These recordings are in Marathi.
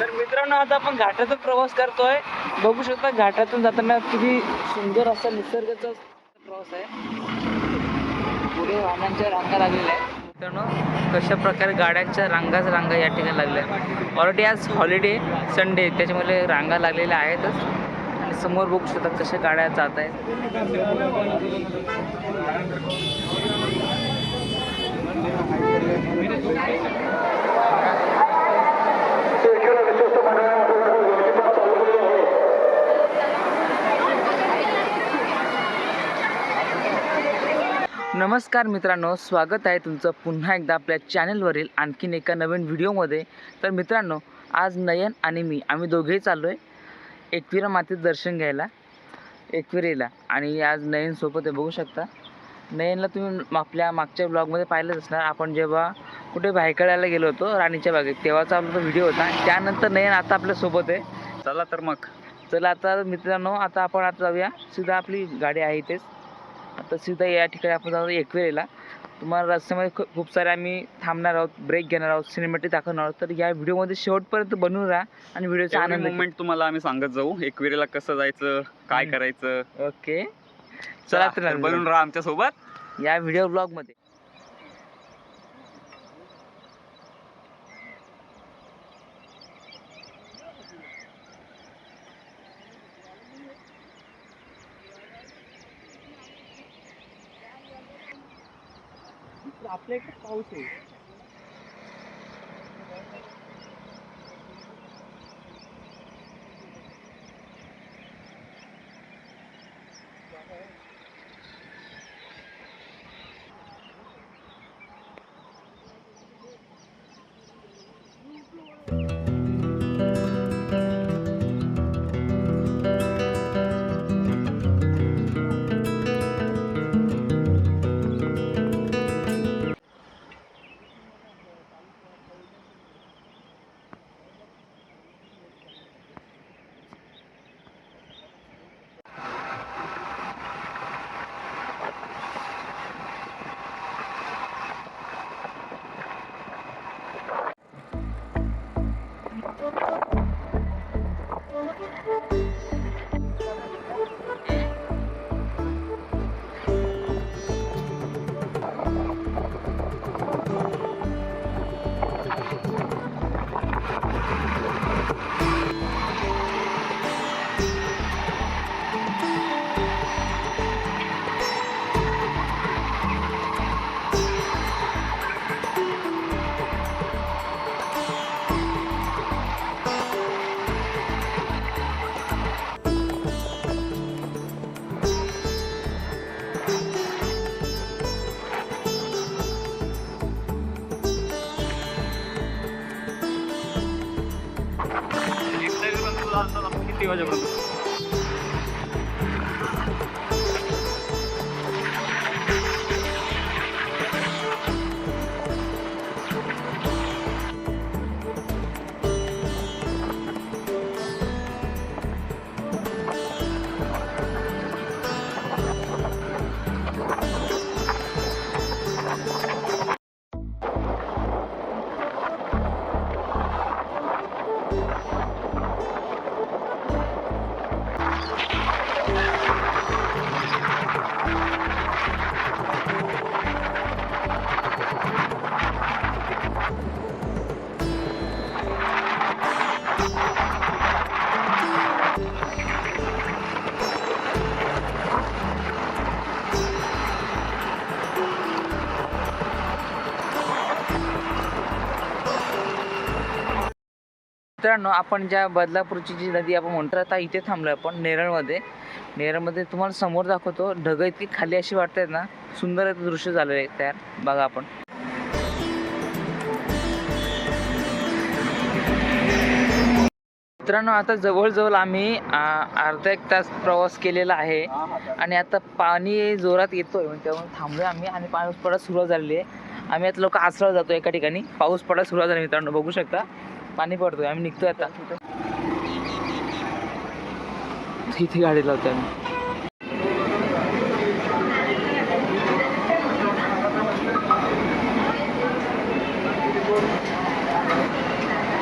तर मित्रांनो आता आपण घाटातून प्रवास करतोय. बघू शकता घाटातून जाताना किती सुंदर असा निसर्गाचा प्रवास आहे. पुढे वाहनांच्या रांगा लागलेल्या आहेत. मित्रांनो कशा प्रकारे गाड्यांच्या रांगाच रांगा या ठिकाणी लागल्या ऑलरेडी आज हॉलिडे संडे त्याच्यामुळे रांगा लागलेल्या आहेतच. आणि समोर बघू शकता कशा गाड्या जात आहेत. नमस्कार मित्रांनो स्वागत आहे तुमचं पुन्हा एकदा आपल्या चॅनलवरील आणखीन एका नवीन व्हिडिओमध्ये. तर मित्रांनो आज नयन आणि मी आम्ही दोघेही चाललो आहे एकविरा मातेत दर्शन घ्यायला एकविरेला. आणि आज नयनसोबत आहे बघू शकता. नयनला तुम्ही आपल्या मागच्या ब्लॉगमध्ये पाहिलंच असणार. आपण जेव्हा कुठे भायखळ्याला गेलो होतो राणीच्या बागेत तेव्हाचा आपला तो व्हिडिओ होता. आणि त्यानंतर नयन आता आपल्यासोबत आहे. चला तर मग. चला आता मित्रांनो आता आपण आता जाऊया. सीधा आपली गाडी आहे इथेच. आता सीधा या ठिकाणी आपण जाऊ एकवेळेला. तुम्हाला रस्त्यामध्ये खूप खूप सारे आम्ही थांबणार आहोत ब्रेक घेणार आहोत सिनेमॅटिक दाखवणार आहोत. तर या व्हिडिओमध्ये शेवटपर्यंत बनवून राहा आणि व्हिडिओचा आनंद मुवमेंट तुम्हाला आम्ही सांगत जाऊ एकविरेला कसं जायचं काय. करायचं. ओके. चला तर बनून राहा आमच्यासोबत या व्हिडिओ ब्लॉगमध्ये आपल्या इकडे पाऊस आहे मित्रांनो आपण ज्या बदलापूरची जी नदी आपण म्हणतो आता इथे थांबलो आपण नेरळमध्ये. नेरळमध्ये तुम्हाला समोर दाखवतो ढगं इतकी खाली अशी वाटतात ना सुंदर दृश्य झालेलं आहे तयार. बघा आपण. मित्रांनो आता जवळजवळ आम्ही अर्धा एक तास प्रवास केलेला आहे. आणि आता पाणी जोरात येतोय म्हणजे त्यामुळे थांबलोय आम्ही आणि पाऊस पडायला सुरुवात झालेली आहे. आम्ही आता लोक आसरा जातो एका ठिकाणी. पाऊस पडायला सुरुवात झाली मित्रांनो बघू शकता. पाणी पडतोय आम्ही निघतोय आता. इथे गाडी लावतोय आम्ही.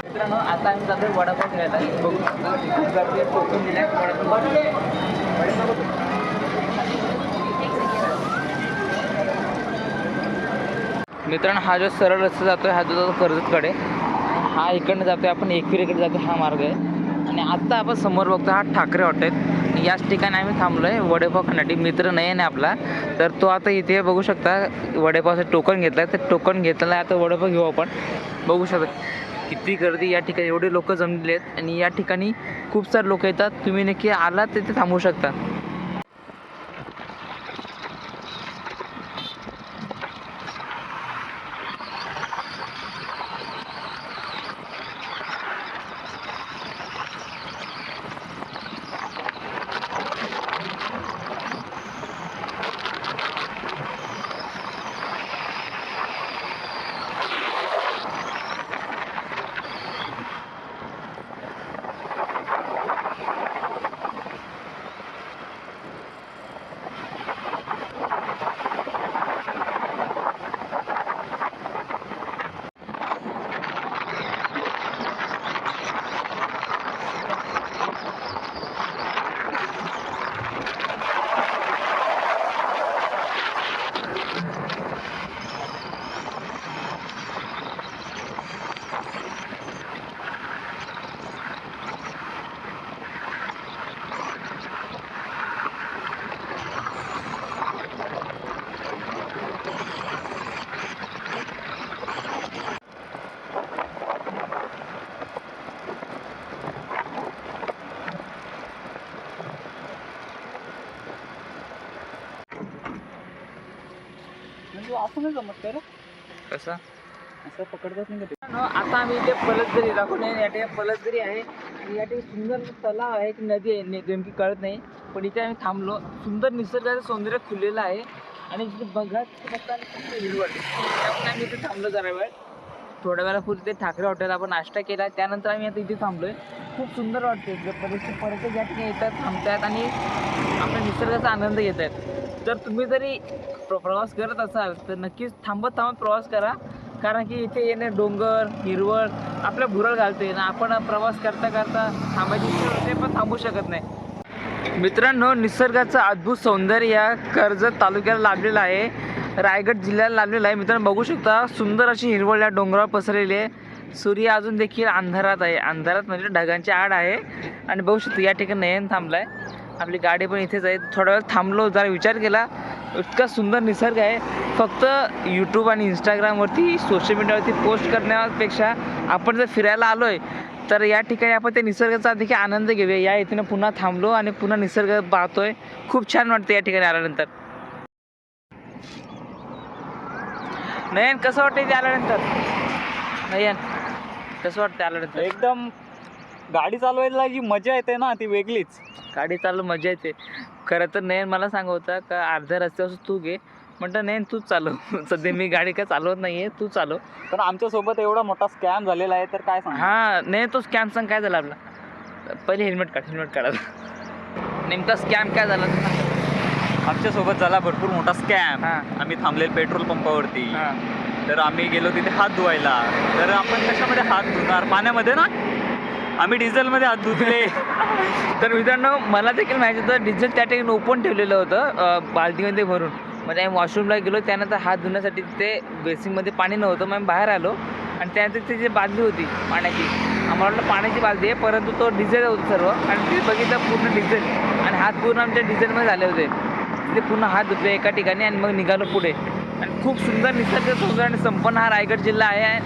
मित्रांनो आता आम्ही जातोय वडापाव घ्यायला बघू. खूप गर्दी आहे दिल्या. मित्रांनो हा जो सरळ रस्ता जातोय हा जो जातो कर्जतकडे. हा इकडनं जातोय आपण एकविरेकडे जातो हा मार्ग आहे. आणि आत्ता आपण समोर बघतो हा ठाकरे हॉटेल. याच ठिकाणी आम्ही थांबलो आहे वडेपाव खाण्यासाठी. मित्र नाही आहे आपला. तर तो आता इथे बघू शकता वडेपावचं टोकन घेतलं आहे तर टोकन घेतलेलं आहे आता वडेपाव घेऊ आपण. बघू शकता किती गर्दी या ठिकाणी. एवढे लोक जमलेले आहेत. आणि या ठिकाणी खूप सारे लोक येतात. तुम्ही नक्की आलात तिथे थांबू शकता. असं नाही जमत काय रे? कसं? असं पकडतात नाही आता आम्ही इथे पलसदरी दाखवून या ठिकाणी पलसदरी आहे. आणि या ठिकाणी सुंदर तलाव आहे. की नदी आहे. ने- नेमकी कळत नाही. पण इथे आम्ही थांबलो. सुंदर निसर्गाचं सौंदर्य खुललेलं आहे. आणि तिथे बघा तिथे खूप हिरवळ. त्यामुळे आम्ही इथे थांबलो जरा वेळ. थोड्या वेळापूर्वी ते ठाकरे हॉटेल आपण नाश्ता केला. त्यानंतर आम्ही आता इथे थांबलोय. खूप सुंदर वाटते बरेचसे पर्यटक या ठिकाणी येतात थांबतात आणि आपल्या निसर्गाचा आनंद घेत आहेत जर तुम्ही जरी प्रवास करत असाल तर नक्कीच थांबत थांबत प्रवास करा. कारण की इथे येणे डोंगर हिरवळ आपल्या भुरळ घालते ना आपण प्रवास करता करता थांबायची होते पण थांबू शकत नाही. मित्रांनो निसर्गाचं अद्भुत सौंदर्य या कर्जत तालुक्याला लाभलेलं आहे. रायगड जिल्ह्याला लाभलेलं आहे. मित्रांनो बघू शकता सुंदर अशी हिरवळ या डोंगरावर पसरलेली आहे. सूर्य अजून देखील अंधारात आहे. अंधारात म्हणजे ढगांची आड आहे. आणि बघू शकतो या ठिकाणी नयन थांबलाय. आपली गाडी पण इथेच आहे. थोडा वेळ थांबलो जरा विचार केला. इतका सुंदर निसर्ग आहे. फक्त यूट्यूब आणि इंस्टाग्रामवरती सोशल मीडियावरती पोस्ट करण्यापेक्षा आपण जर फिरायला आलो आहे तर या ठिकाणी आपण त्या निसर्गाचा देखील आनंद घेऊया. या इथे पुन्हा थांबलो आणि पुन्हा निसर्ग पाहतोय. खूप छान वाटतं या ठिकाणी आल्यानंतर. नयन कसं वाटतं इथे आल्यानंतर? नयन कसं वाटतं आल्यानंतर? एकदम गाडी चालवायला जी मजा येते ना ती वेगळीच. गाडी चालू मजा येते. खरं तर नयन मला सांगत होता का अर्ध्या रस्त्यावर तू घे. म्हटलं नयन तूच चालव. सध्या मी गाडी काय चालवत नाहीये तू चालव. पण आमच्यासोबत एवढा मोठा स्कॅम झालेला आहे तर काय सांग हा नाही तो स्कॅम सांग काय झाला आपला? पहिले हेल्मेट काढ हेल्मेट काढा नेमका स्कॅम काय झाला? ते सांग. आमच्यासोबत झाला भरपूर मोठा स्कॅम हा. आम्ही थांबलेलो पेट्रोल पंपावरती हा. तर आम्ही गेलो तिथे हात धुवायला. तर आपण कशामध्ये हात धुणार? पाण्यामध्ये ना? आम्ही डिझेलमध्ये हात धुतले. तर मित्रांनो मला देखील माहिती होतं डिझेल त्या ठिकाणी ओपन ठेवलेलं होतं अं, बाल्टीमध्ये भरून. म्हणजे आम्ही वॉशरूमला गेलो त्यानंतर हात धुण्यासाठी तिथे बेसिंगमध्ये पाणी नव्हतं मग आम्ही बाहेर आलो. आणि त्यानंतर तिथे जी बादली होती पाण्याची आम्हाला वाटलं पाण्याची बादली आहे परंतु तो डिझेल होता सर्व. आणि ते बघितलं पूर्ण डिझेल. आणि हात पूर्ण आमच्या डिझेलमध्ये झाले होते. तिथे पूर्ण हात धुतले एका ठिकाणी आणि मग निघालो पुढे. आणि खूप सुंदर निसर्ग सौंदर्य आणि संपन्न हा रायगड जिल्हा आहे.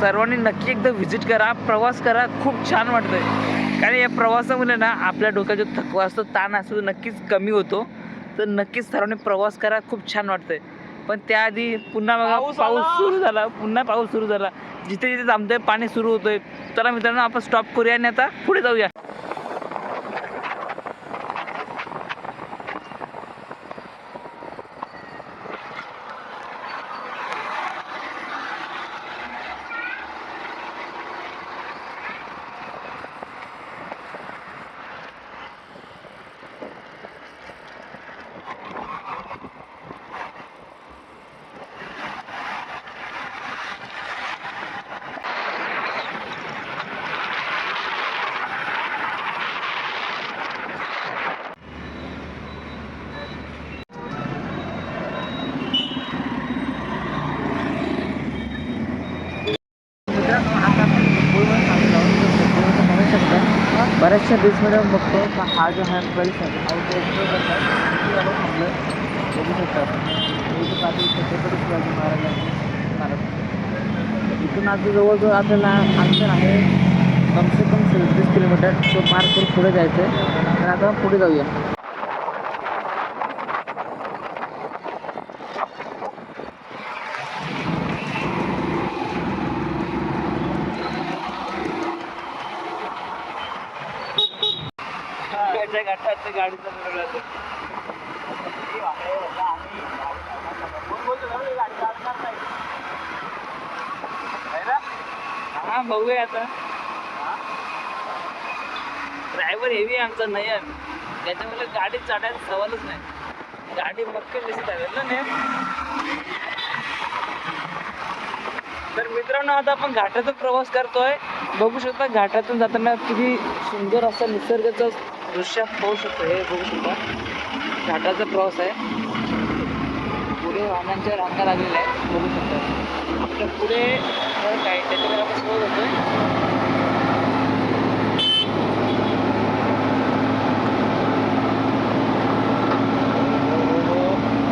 सर्वांनी नक्की एकदा व्हिजिट करा प्रवास करा खूप छान वाटतंय. कारण या प्रवासामुळे ना आपल्या डोक्यात जो थकवा असतो ताण असतो तो नक्कीच कमी होतो. तर नक्कीच सर्वांनी प्रवास करा खूप छान वाटतंय. पण त्याआधी पुन्हा बघा पाऊस. सुरू झाला पुन्हा पाऊस सुरू झाला. जिथे जिथे थांबतोय पाणी सुरू होतोय. चला मित्रांनो आपण स्टॉप करूया आणि आता पुढे जाऊया. बऱ्याचशा ड्रेसमध्ये आपण बघतो का हा जो आहे हा इथे आपण. बघू शकतात पाटील छत्रपती शिवाजी इथून आता जवळजवळ आपल्याला अंतर आहे कमसे कम सदतीस किलोमीटर. तो पार करून पुढे जायचं आहे तर आता आपण पुढे जाऊया. हा बघूया आता. ड्रायव्हर हेवी आहे आमचा आहे. त्याच्यामुळे गाडी चढायला सवालच नाही. गाडी मक्कल दिसत आहे ना? तर मित्रांनो आता आपण घाटातून प्रवास करतोय. बघू शकता घाटातून जाताना किती सुंदर असं निसर्गाचं दृश्य पाहू शकतो. हे बघू शकता. घाटाचा प्रवास आहे. पुढे वाहनांच्या रांगा लागलेल्या आहेत बघू शकता. पुढे घर काय त्याच्यावर आपण सोड होतोय.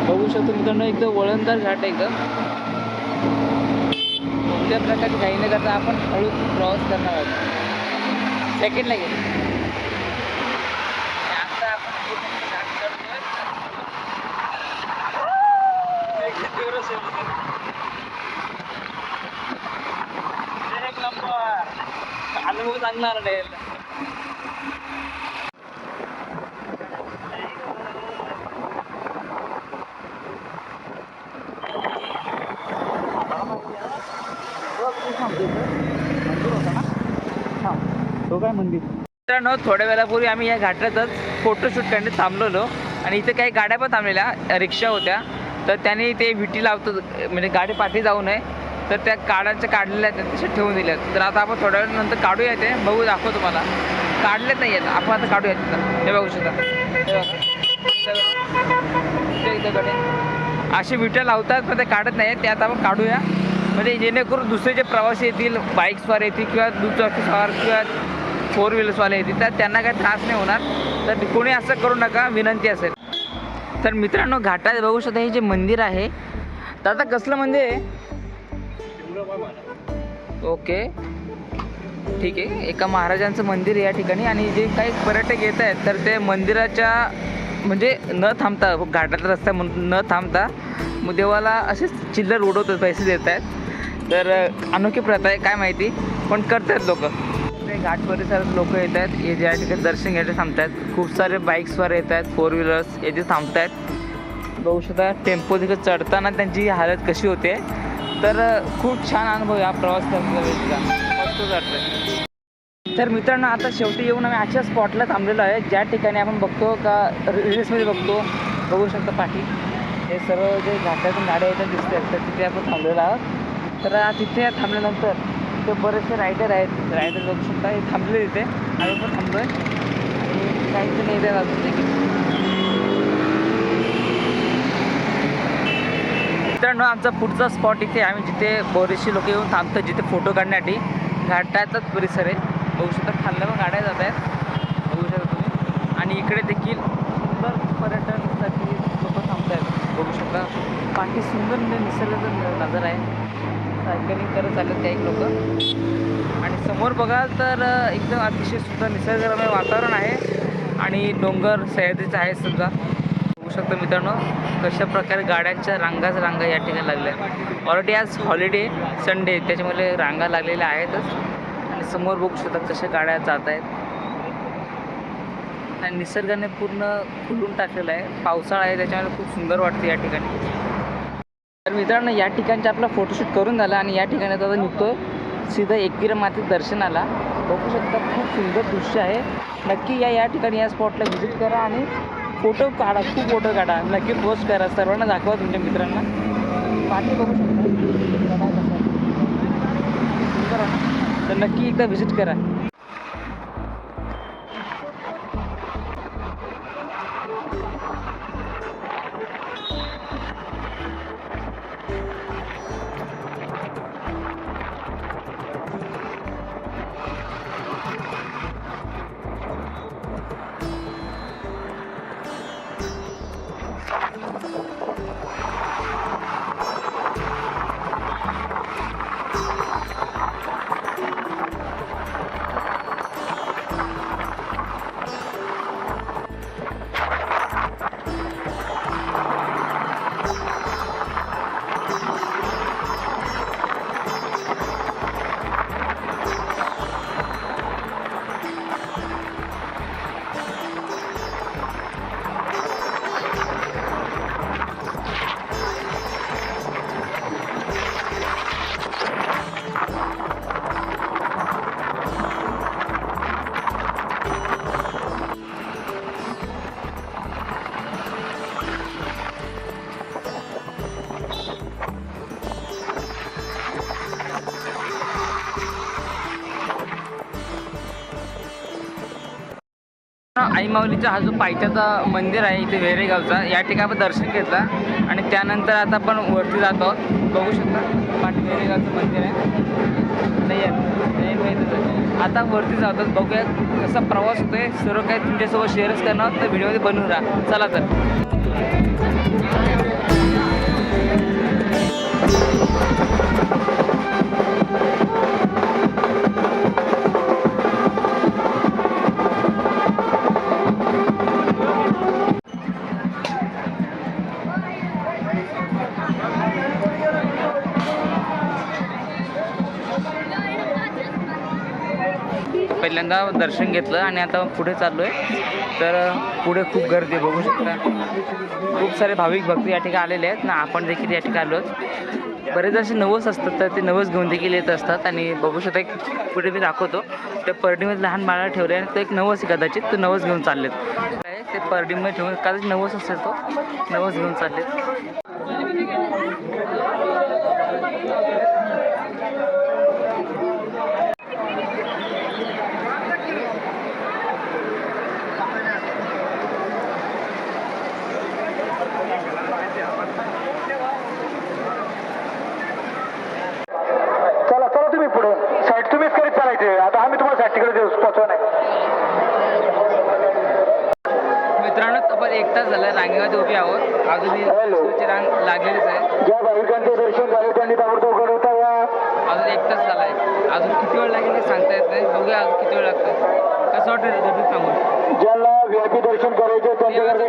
बघू शकतो मित्रांनो एकदम वळणदार घाट आहे एकदम. कोणत्या प्रकारे काही न करता आपण हळू प्रवास करणार आहोत. सेकंडला गेलो आता आपण पूर्ण घाट चढतोय. एकदम तीव्र सेवा आहे. एक नंबर अनुभव नाही तो काय मंदिर मित्रांनो थोड्या वेळापूर्वी आम्ही या घाटातच फोटोशूट करण्यात थांबलेलो. आणि इथे काही गाड्या पण थांबलेल्या रिक्षा होत्या. तर त्यांनी ते विटी लावतो म्हणजे गाडी पाठी जाऊ नये. तर त्या काढायच्या काढलेल्या आहेत तसे ठेवून दिल्यात तर आता आपण थोड्या वेळानंतर काढूया ते बघू दाखवतो तुम्हाला. काढलेच नाही आहेत. आपण आता काढूया तिथं. हे बघू शकता. इथं असे विट्या लावतात पण ते काढत नाही ते आता आपण काढूया. म्हणजे जेणेकरून दुसरे जे प्रवासी येतील बाईक्सवाले येतील किंवा दुचाकी सवार किंवा फोर व्हीलर्सवाले येतील तर त्यांना काही त्रास नाही होणार. तर कोणी असं करू नका विनंती असेल. तर मित्रांनो घाटात बघू शकता हे जे मंदिर आहे. तर आता कसलं मंदिर आहे? ओके. ठीक आहे. एका महाराजांचं मंदिर या ठिकाणी आणि जे काही पर्यटक येत आहेत तर ते मंदिराच्या म्हणजे न थांबता घाटातला रस्ता म्हणून न थांबता मग देवाला असेच चिल्लर उडवतात पैसे देत आहेत. तर अनोखी प्रथा आहे काय माहिती पण करतात लोक. ते घाट परिसरात लोक येत आहेत हे ज्या ठिकाणी दर्शन घ्यायला थांबतात खूप सारे बाईक्सवर येत आहेत फोर व्हीलर्स येथे थांबत आहेत बघू शकता टेम्पो तिथे चढताना त्यांची हालत कशी होते. तर खूप छान अनुभव या हा प्रवास करण्याचा वेळेचा. मस्त वाटतं तर मित्रांनो आता शेवटी येऊन आम्ही अशा स्पॉटला थांबलेलो आहे ज्या ठिकाणी आपण बघतो का रील्समध्ये बघतो बघू शकतो पाठी. हे सर्व जे घाटातून गाड्या येतात दिसत आहेत तर तिथे आपण थांबलेलो आहोत. तर तिथे थांबल्यानंतर ते बरेचसे रायडर आहेत. रायडर बघू शकता हे थांबले तिथे. आम्ही पण थांबलो आहे आणि काहीच नाही येतात अजून देखील. मित्रांनो आमचा पुढचा स्पॉट इथे आम्ही जिथे बरेचसे लोक येऊन थांबतात जिथे फोटो काढण्यासाठी. घाटाचाच परिसर आहे. बघू शकता खाल्ल्या पण गाड्या जात आहेत. बघू शकता तुम्ही. आणि इकडे देखील सुंदर पर्यटनसाठी लोक थांबत आहेत. बघू शकता. पाठी सुंदर म्हणजे निसर्गाचा नजर आहे. सायकलिंग करत चालत काही लोक. आणि समोर बघाल तर एकदम अतिशय सुंदर निसर्गरम्य वातावरण आहे. आणि डोंगर सह्याद्रीचं आहे समजा. शकता मित्रांनो कशा प्रकारे गाड्यांच्या रांगाच रांगा या ठिकाणी लागल्या. ऑलरेडी आज हॉलिडे संडे त्याच्यामुळे रांगा लागलेल्या आहेतच. आणि समोर बघू शकता कशा गाड्या जात आहेत. आणि निसर्गाने पूर्ण खुलून टाकलेलं आहे. पावसाळा आहे त्याच्यामुळे खूप सुंदर वाटते या ठिकाणी. तर मित्रांनो या ठिकाणचा आपला फोटोशूट करून झाला आणि या ठिकाणी आता निघतो सीधा एकविरा माती दर्शनाला. बघू शकता खूप सुंदर दृश्य आहे. नक्की या या ठिकाणी या स्पॉटला व्हिजिट करा आणि फोटो काढा खूप फोटो काढा. नक्की पोस्ट करा. सर्वांना दाखवा तुमच्या मित्रांना. पाठी बघू शकता? तर नक्की एकदा व्हिजिट करा. माऊलीचा हा जो पायथ्याचा मंदिर आहे इथे वेरेगावचा या ठिकाणी आपण दर्शन घेतलं. आणि त्यानंतर आता आपण वरती जातो आहोत. बघू शकता पाठी वेरेगावचं मंदिर आहे. नाही आहे. नाही आता वरती जातो बघूया कसा प्रवास होतोय. सर्व काही तुमच्यासोबत शेअरच करणार तर व्हिडिओमध्ये बनवून राहा. चला तर. पहिल्यांदा दर्शन घेतलं आणि आता पुढे चाललो आहे तर पुढे खूप गर्दी आहे, बघू शकता. खूप सारे भाविक भक्त या ठिकाणी आलेले आहेत. ना आपण देखील या ठिकाणी आलो आहोत बरेच असे नवस असतात तर ते नवस घेऊन देखील येत असतात. आणि बघू शकता एक पुढे मी दाखवतो. त्या परडीमध्ये लहान बाळाला ठेवले आणि तो एक नवस आहे कदाचित. तो नवस घेऊन चाललेत. काय? ते परडीमध्ये ठेवून कदाचित नवस असेल तो. नवस घेऊन चाललेत चला चला तुम्ही पुढे साईड तुम्हीच करीत चालायचे आता आम्ही तुम्हाला साईड तिकडे पोहोचवा नाही मित्रांनो आपण एक तास झाला रांगेमध्ये उभी आहोत. अजूनही रांग लागलेलीच आहे ज्या भाविकांचे दर्शन झाले त्यांनी ताबडतोब या. अजून एक तास झाला आहे अजून किती वेळ लागेल ते सांगता येत नाही. बघूया अजून किती वेळ लागतं कसं गर्दी थांबून ज्यांना व्हीआयपी दर्शन करायचे त्यांच्याकडे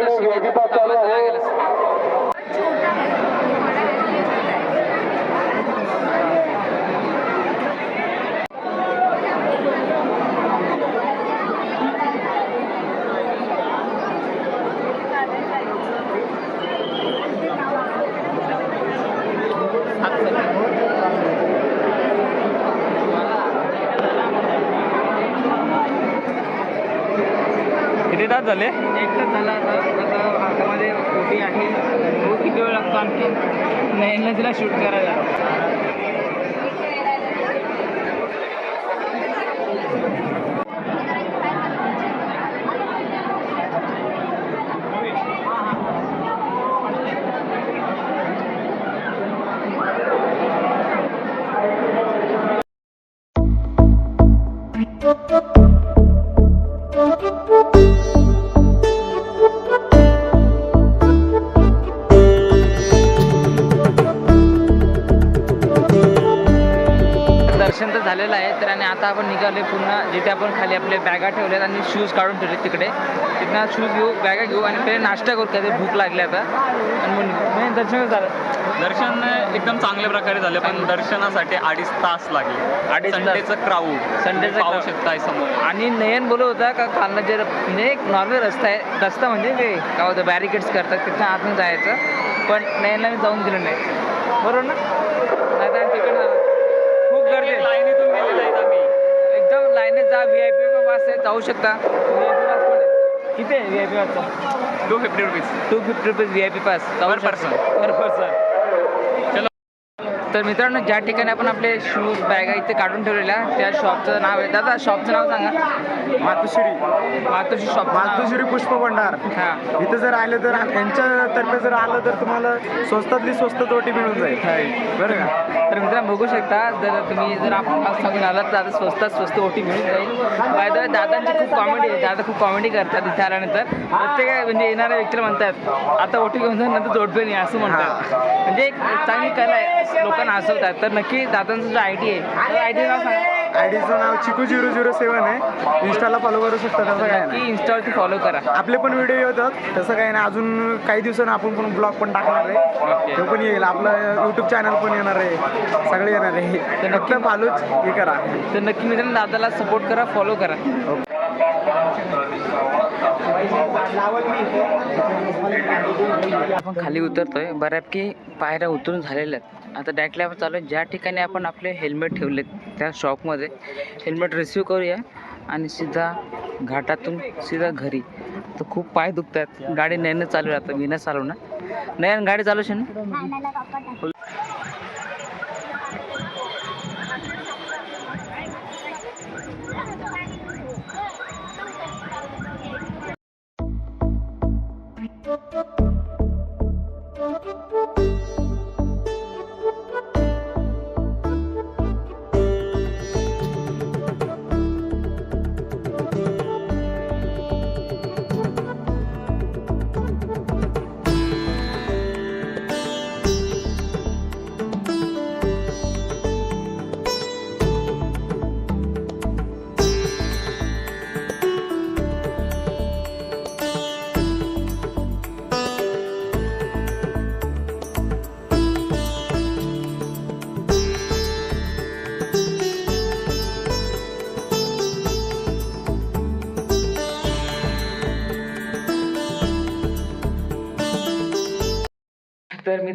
काढून ठेवले तिकडे. तिथनं शूज घेऊ बॅगा घेऊ आणि पहिले नाश्ता करू काहीतरी भूक लागली आता. आणि मग दर्शन झालं. दर्शन एकदम चांगल्या प्रकारे झाले पण दर्शनासाठी अडीच तास लागले. अडीच. संडेचं क्राऊड संडेचं पाहू. शकताय समोर. आणि नयन बोलत होता का खालनं जे म्हणजे एक नॉर्मल रस्ता आहे रस्ता म्हणजे ते काय होतं बॅरिकेड्स करतात तिथं आतून जायचं. पण नयनला मी जाऊन दिलं नाही. बरोबर ना? नाही तर तिकडे खूप गर्दी आहे. लाईनीतून गेलेलो आम्ही. एकदम लाईनीत जा व्ही आय पी पास आहे जाऊ शकता व्ही आय पी पास पण आहे किती आहे V I P पासचा two fifty rupees two fifty rupees V I P pass Per person. Per person. तर मित्रांनो ज्या ठिकाणी आपण आपले शूज बॅगा इथे काढून ठेवलेल्या त्या शॉपचं नाव आहे. दादा शॉपचं नाव सांगा. मातोश्री. मातोश्री शॉप मातोश्री पुष्प भंडार. हां. इथं जर आले तर यांच्यातर्फे जर आलं तर तुम्हाला स्वस्तातली स्वस्त तोटी मिळून जाईल. बरं का? तर मित्रांनो बघू शकता जर तुम्ही जर आपण सांगून आलात तर आता स्वस्तात स्वस्त ओटी मिळून जाईल. बाय द दादांची खूप कॉमेडी आहे. दादा खूप कॉमेडी करतात इथे आल्यानंतर. प्रत्येक म्हणजे येणाऱ्या व्यक्तीला म्हणतात आता ओटी घेऊन जा नंतर जोडपे नाही असं म्हणतात. म्हणजे एक चांगली कला आहे. लोकांना हसवतात तर नक्की दादांचं जो आय डी आहे आय डी नाव सांगा. आयडीचं नाव चिकू झिरो झिरो सेवन आहे. इंस्टाला फॉलो करू शकता तसं काय नाही. नक्की इन्स्टावरती फॉलो करा. आपले पण व्हिडिओ येतात तसं काही नाही. अजून काही दिवसांनी आपण पण ब्लॉग पण टाकणार आहे. तो पण येईल. आपलं यूट्यूब चॅनल पण येणार आहे. सगळे येणार आहे. तर फक्त फॉलोच हे करा. तर नक्की मित्रांनो दादाला सपोर्ट करा फॉलो करा. आपण खाली उतरतोय. बऱ्यापैकी पायऱ्या उतरून झालेल्या आहेत. आता डायरेक्टली आपण चालू आहे. ज्या ठिकाणी आपण आपले हेल्मेट ठेवले त्या शॉपमध्ये हेल्मेट रिसिव्ह करूया आणि सीधा घाटातून सीधा घरी. तर खूप पाय दुखत आहेत गाडी नयनं चालू आहे आता मी न चालवणार नयन गाडी चालवशील ना?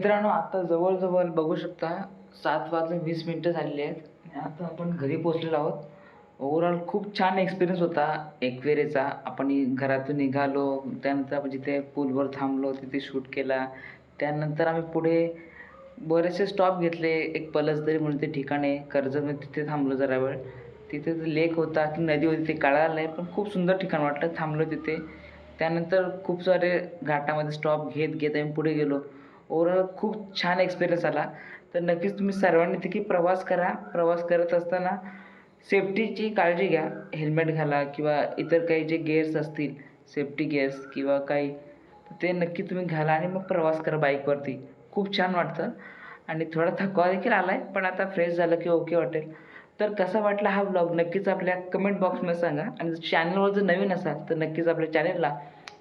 मित्रांनो आता जवळजवळ बघू शकता सात वाजून वीस मिनटं झालेली आहेत. आता आपण घरी पोचलेलो आहोत. ओवरऑल खूप छान एक्सपिरियन्स होता एकवेरेचा. आपण घरातून निघालो त्यानंतर आपण जिथे पूलवर थांबलो तिथे शूट केला. त्यानंतर आम्ही पुढे बरेचसे स्टॉप घेतले एक पलसदरी म्हणून ते ठिकाण आहे तिथे थांबलो जरा वेळ. तिथे लेक होता की नदी होती ते कळालं नाही पण खूप सुंदर ठिकाण वाटलं थांबलो तिथे. त्यानंतर खूप सारे घाटामध्ये स्टॉप घेत घेत आम्ही पुढे गेलो. ओव्हरऑल खूप छान एक्सपिरियन्स आला. तर नक्कीच तुम्ही सर्वांनी तिथे प्रवास करा. प्रवास करत असताना सेफ्टीची काळजी घ्या. हेल्मेट घाला किंवा इतर काही जे गेअर्स असतील सेफ्टी गेअर्स किंवा काही ते नक्की तुम्ही घाला आणि मग प्रवास करा बाईकवरती खूप छान वाटतं. आणि थोडा थकवा देखील आला आहे पण आता फ्रेश झालं की ओके वाटेल. तर कसा वाटला हा ब्लॉग नक्कीच आपल्या कमेंट बॉक्समध्ये सांगा. आणि चॅनलवर जर नवीन असाल तर नक्कीच आपल्या चॅनलला